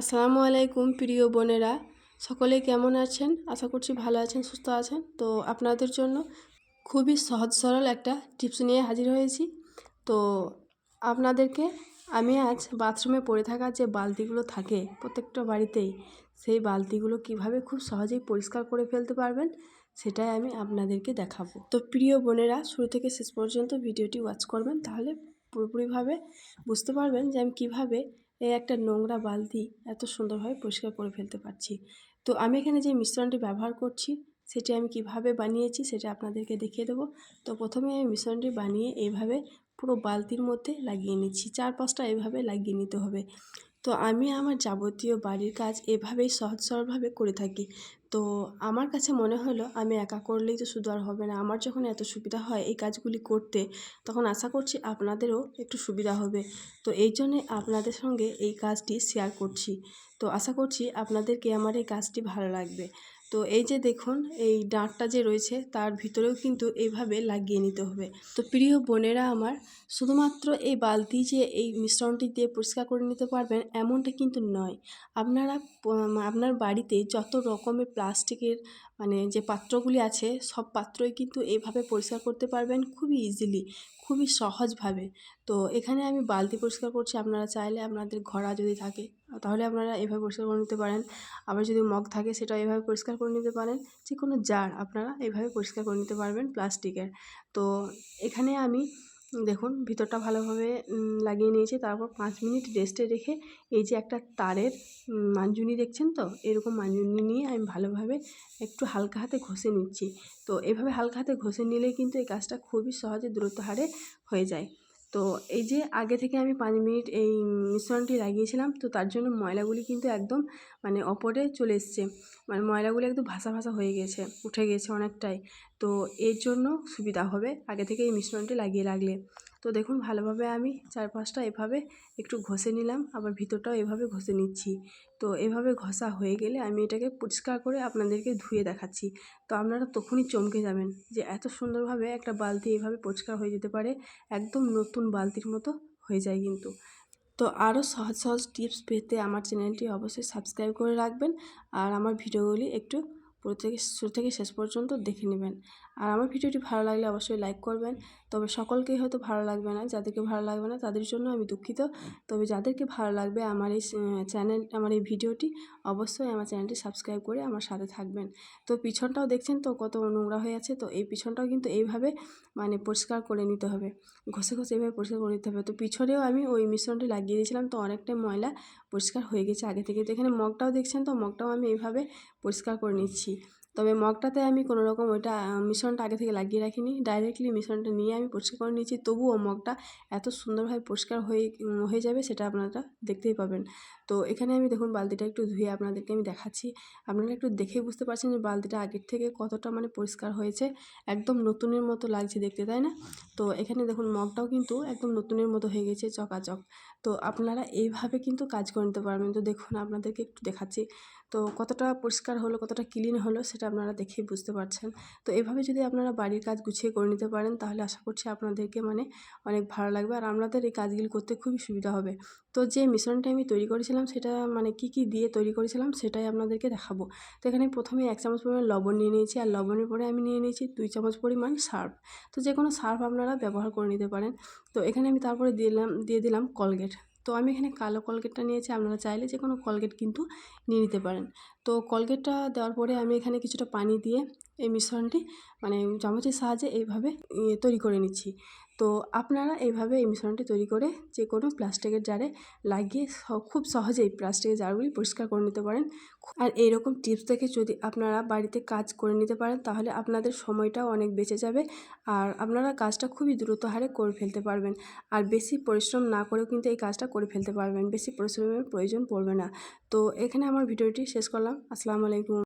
আসসালামু আলাইকুম প্রিয় বোনেরা। সকলে কেমন আছেন? আশা করছি ভালো আছেন, সুস্থ আছেন। তো আপনাদের জন্য খুবই সহজ সরল একটা টিপস নিয়ে হাজির হয়েছি। তো আপনাদেরকে আমি আজ বাথরুমে পড়ে থাকা যে বালতিগুলো থাকে প্রত্যেকটা বাড়িতেই, সেই বালতিগুলো কীভাবে খুব সহজেই পরিষ্কার করে ফেলতে পারবেন, সেটাই আমি আপনাদেরকে দেখাবো। তো প্রিয় বোনেরা, শুরু থেকে শেষ পর্যন্ত ভিডিওটি ওয়াচ করবেন, তাহলে পুরোপুরিভাবে বুঝতে পারবেন যে আমি কীভাবে এই একটা নোংরা বালতি এত সুন্দরভাবে পরিষ্কার করে ফেলতে পারছি। তো আমি এখানে যে মিশ্রণটি ব্যবহার করছি, সেটি আমি কীভাবে বানিয়েছি সেটা আপনাদেরকে দেখিয়ে দেবো। তো প্রথমে আমি মিশ্রণটি বানিয়ে এইভাবে পুরো বালতির মধ্যে লাগিয়ে নিচ্ছি। চার পাঁচটা এভাবে লাগিয়ে নিতে হবে। তো আমি আমার যাবতীয় বাড়ির কাজ এভাবেই সহজ সরলভাবে করে থাকি। তো আমার কাছে মনে হলো আমি একা করলেই তো শুধু আর হবে না। আমার যখন এত সুবিধা হয় এই কাজগুলি করতে, তখন আশা করছি আপনাদেরও একটু সুবিধা হবে। তো এই জন্যে আপনাদের সঙ্গে এই কাজটি শেয়ার করছি। তো আশা করছি আপনাদেরকে আমার এই কাজটি ভালো লাগবে। তো এই যে দেখুন, এই ডাঁটটা যে রয়েছে তার ভিতরেও কিন্তু এইভাবে লাগিয়ে নিতে হবে। তো প্রিয় বোনেরা আমার, শুধুমাত্র এই বালতি যে এই মিশ্রণটি দিয়ে পরিষ্কার করে নিতে পারবেন এমনটা কিন্তু নয়। আপনারা আপনার বাড়িতে যত রকমের প্লাস্টিকের মানে যে পাত্রগুলি আছে, সব পাত্রই কিন্তু এইভাবে পরিষ্কার করতে পারবেন খুবই ইজিলি খুবই সহজভাবে। তো এখানে আমি বালতি পরিষ্কার করছি, আপনারা চাইলে আপনাদের ঘোড়া যদি থাকে। তাহলে আপনারা এভাবে পরিষ্কার করে নিতে পারেন। আবার যদি মগ থাকে সেটা এভাবে পরিষ্কার করে নিতে পারেন। যে কোনো জার আপনারা এভাবে পরিষ্কার করে নিতে পারবেন প্লাস্টিকের। তো এখানে আমি, দেখুন, ভিতরটা ভালোভাবে লাগিয়ে নিয়েছি। তারপর পাঁচ মিনিট রেস্টে রেখে এই যে একটা তারের মাঞ্জুনি দেখছেন তো? এরকম মাঞ্জুনি নিয়ে আমি ভালোভাবে একটু হালকা হাতে ঘষে নিচ্ছি। তো এভাবে হালকা হাতে ঘষে নিলেই কিন্তু এই কাজটা খুবই সহজে দ্রুত হারে হয়ে যায়। তো এই যে আগে থেকে আমি পাঁচ মিনিট এই মিশ্রণটি লাগিয়েছিলাম, তো তার জন্য ময়লাগুলি কিন্তু একদম মানে অপরে চলে এসছে। মানে ময়লাগুলি একদম ভাসা ভাসা হয়ে গেছে, উঠে গেছে অনেকটাই। তো এর জন্য সুবিধা হবে আগে থেকে এই মিশ্রণটি লাগিয়ে রাখলে। তো দেখুন ভালোভাবে আমি চার পাঁচটা এভাবে একটু ঘষে নিলাম, আবার ভিতরটাও এভাবে ঘষে নিচ্ছি। তো এভাবে ঘষা হয়ে গেলে আমি এটাকে পরিষ্কার করে আপনাদেরকে ধুয়ে দেখাচ্ছি। তো আপনারা তখনই চমকে যাবেন যে এত সুন্দরভাবে একটা বালতি এভাবে পরিষ্কার হয়ে যেতে পারে, একদম নতুন বালতির মতো হয়ে যায় কিন্তু। তো আরও সহজ সহজ টিপস পেতে আমার চ্যানেলটি অবশ্যই সাবস্ক্রাইব করে রাখবেন, আর আমার ভিডিওগুলি একটু পুরো থেকে, শুরু থেকে শেষ পর্যন্ত দেখে নেবেন। আর আমার ভিডিওটি ভালো লাগলে অবশ্যই লাইক করবেন। তবে সকলকেই হয়তো ভালো লাগবে না, যাদেরকে ভালো লাগবে না তাদের জন্য আমি দুঃখিত। তবে যাদেরকে ভালো লাগবে আমার এই চ্যানেল আমার এই ভিডিওটি অবশ্যই আমার চ্যানেলটি সাবস্ক্রাইব করে আমার সাথে থাকবেন। তো পিছনটাও দেখছেন তো কত নোংরা হয়ে আছে, তো এই পিছনটাও কিন্তু এইভাবে মানে পরিষ্কার করে নিতে হবে। ঘষে ঘষে এইভাবে পরিষ্কার করে নিতে হবে। তো পিছনেও আমি ওই মিশ্রণটি লাগিয়ে দিয়েছিলাম, তো অনেকটাই ময়লা পরিষ্কার হয়ে গেছে আগে থেকে। তো এখানে মগটাও দেখছেন তো? মগটাও আমি এইভাবে পরিষ্কার করে নিচ্ছি। তবে মগটাতে আমি কোনো রকম ওইটা মিশ্রণটা আগে থেকে লাগিয়ে রাখিনি। ডাইরেক্টলি মিশ্রণটা নিয়ে আমি পরিষ্কার করে নিয়েছি। তবুও মগটা এত সুন্দরভাবে পরিষ্কার হয়ে হয়ে যাবে সেটা আপনারা দেখতেই পাবেন। তো এখানে আমি দেখুন বালতিটা একটু ধুয়ে আপনাদেরকে আমি দেখাচ্ছি। আপনারা একটু দেখেই বুঝতে পারছেন যে বালতিটা আগের থেকে কতটা মানে পরিষ্কার হয়েছে। একদম নতুনের মতো লাগছে দেখতে, তাই না? তো এখানে দেখুন মগটাও কিন্তু একদম নতুনের মতো হয়ে গেছে চকাচক। তো আপনারা এইভাবে কিন্তু কাজ করে নিতে পারবেন। তো দেখুন আপনাদেরকে একটু দেখাচ্ছি। তো কতটা পরিষ্কার হলো, কতটা ক্লিন হলো সেটা আপনারা দেখেই বুঝতে পারছেন। তো এভাবে যদি আপনারা বাড়ির কাজ গুছিয়ে করে নিতে পারেন, তাহলে আশা করছি আপনাদেরকে মানে অনেক ভালো লাগবে। আর আপনাদের এই কাজগুলি করতে খুবই সুবিধা হবে। তো যে মিশ্রণটা আমি তৈরি করেছিলাম, সেটা মানে কি কি দিয়ে তৈরি করেছিলাম, সেটাই আপনাদেরকে দেখাবো। তো এখানে প্রথমে এক চামচ পরিমাণ লবণ নিয়ে নিয়েছি। আর লবণের পরে আমি নিয়ে নিয়েছি দুই চামচ পরিমাণ সার্ফ। তো যে কোনো সার্ফ আপনারা ব্যবহার করে নিতে পারেন। তো এখানে আমি তারপরে দিলাম, দিয়ে দিলাম কলগেট। তো আমি এখানে কালো কলগেটটা নিয়েছি, আপনারা চাইলে যে কোনো কলগেট কিন্তু নিয়ে নিতে পারেন। তো কলগেটটা দেওয়ার পরে আমি এখানে কিছুটা পানি দিয়ে এই মিশ্রণটি মানে চামচের সাহায্যে এইভাবে তৈরি করে নিচ্ছি। তো আপনারা এইভাবে এই মিশ্রণটি তৈরি করে যে কোনো প্লাস্টিকের জারে লাগিয়ে খুব সহজেই প্লাস্টিকের জারগুলি পরিষ্কার করে নিতে পারেন। আর এইরকম টিপস থেকে যদি আপনারা বাড়িতে কাজ করে নিতে পারেন, তাহলে আপনাদের সময়টাও অনেক বেঁচে যাবে আর আপনারা কাজটা খুবই দ্রুত হারে করে ফেলতে পারবেন। আর বেশি পরিশ্রম না করেও কিন্তু এই কাজটা করে ফেলতে পারবেন, বেশি পরিশ্রমের প্রয়োজন পড়বে না। তো এখানে আমার ভিডিওটি শেষ করলাম, আসসালামু আলাইকুম।